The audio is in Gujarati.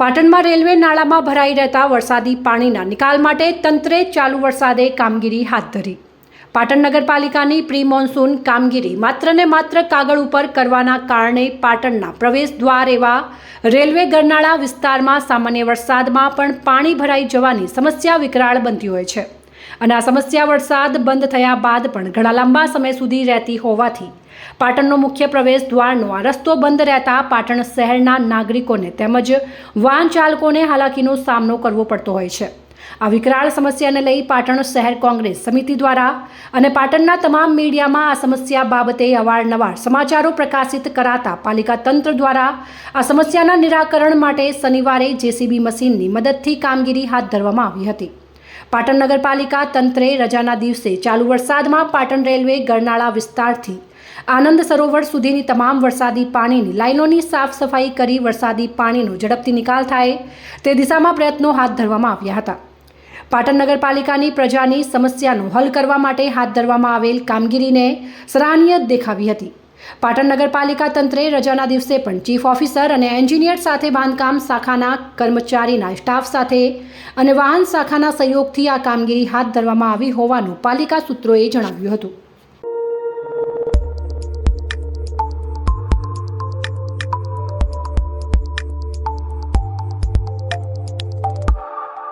પાટણમાં રેલવે નાળામાં ભરાઈ રહેતા વરસાદી પાણીના નિકાલ માટે તંત્રે ચાલુ વરસાદે કામગીરી હાથ ધરી. પાટણ નગરપાલિકાની પ્રી મોન્સૂન કામગીરી માત્ર ને માત્ર કાગળ ઉપર કરવાના કારણે પાટણના પ્રવેશ દ્વાર એવા રેલવે ગરનાળા વિસ્તારમાં સામાન્ય વરસાદમાં પણ પાણી ભરાઈ જવાની સમસ્યા વિકરાળ બનતી હોય છે. અને આ સમસ્યા વરસાદ બંધ થયા બાદ પણ ઘણા લાંબા સમય સુધી રહેતી હોવાથી પાટણનો મુખ્ય પ્રવેશ દ્વારનો આ રસ્તો બંધ રહેતા પાટણ શહેરના નાગરિકોને તેમજ વાહન ચાલકોને હાલાકીનો સામનો કરવો પડતો હોય છે. આ વિકરાળ સમસ્યાને લઈ પાટણ શહેર કોંગ્રેસ સમિતિ દ્વારા અને પાટણના તમામ મીડિયામાં આ સમસ્યા બાબતે અવારનવાર સમાચારો પ્રકાશિત કરાતા પાલિકા તંત્ર દ્વારા આ સમસ્યાના નિરાકરણ માટે શનિવારે જેસીબી મશીનની મદદથી કામગીરી હાથ ધરવામાં આવી હતી. પાટણ નગરપાલિકા તંત્રે રજાના દિવસે ચાલુ વરસાદમાં પાટણ રેલવે ગરનાળા વિસ્તારથી આનંદ સરોવર સુધીની તમામ વરસાદી પાણીની લાઇનોની સાફ સફાઈ કરી વરસાદી પાણીનો ઝડપથી નિકાલ થાય તે દિશામાં પ્રયત્નો હાથ ધરવામાં આવ્યા હતા. પાટણ નગરપાલિકાની પ્રજાની સમસ્યાનો હલ કરવા માટે હાથ ધરવામાં આવેલ કામગીરીને સરાહનીય દેખાવી હતી. પાટણ નગરપાલિકા તંત્રે રજાના દિવસે પણ ચીફ ઓફિસર અને એન્જિનિયર સાથે બાંધકામ શાખાના કર્મચારીના સ્ટાફ સાથે અને વાહન શાખાના સહયોગથી આ કામગીરી હાથ ધરવામાં આવી હોવાનું પાલિકા સૂત્રોએ જણાવ્યું હતું.